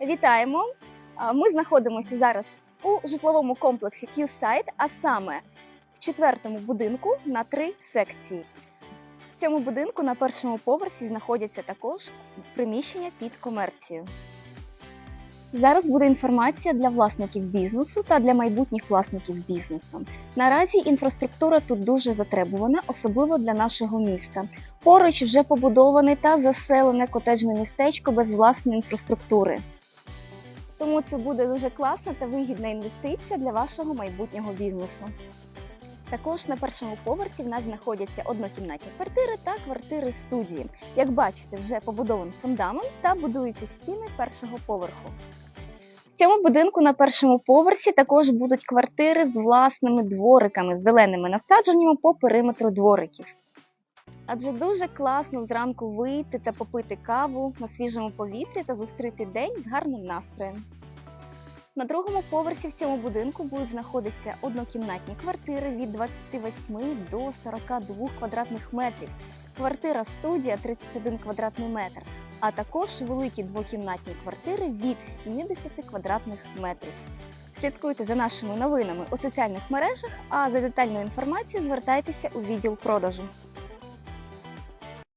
Вітаємо! Ми знаходимося зараз у житловому комплексі Q-Site, а саме в четвертому будинку на три секції. В цьому будинку на першому поверсі знаходяться також приміщення під комерцію. Зараз буде інформація для власників бізнесу та для майбутніх власників бізнесу. Наразі інфраструктура тут дуже затребувана, особливо для нашого міста. Поруч вже побудоване та заселене котеджне містечко без власної інфраструктури. Тому це буде дуже класна та вигідна інвестиція для вашого майбутнього бізнесу. Також на першому поверсі в нас знаходяться однокімнатні квартири та квартири студії. Як бачите, вже побудований фундамент та будуються стіни першого поверху. В цьому будинку на першому поверсі також будуть квартири з власними двориками, з зеленими насадженнями по периметру двориків. Адже дуже класно зранку вийти та попити каву на свіжому повітрі та зустріти день з гарним настроєм. На другому поверсі в цьому будинку будуть знаходитися однокімнатні квартири від 28 до 42 квадратних метрів. Квартира студія 31 квадратний метр, а також великі двокімнатні квартири від 70 квадратних метрів. Слідкуйте за нашими новинами у соціальних мережах, а за детальною інформацією звертайтеся у відділ продажу.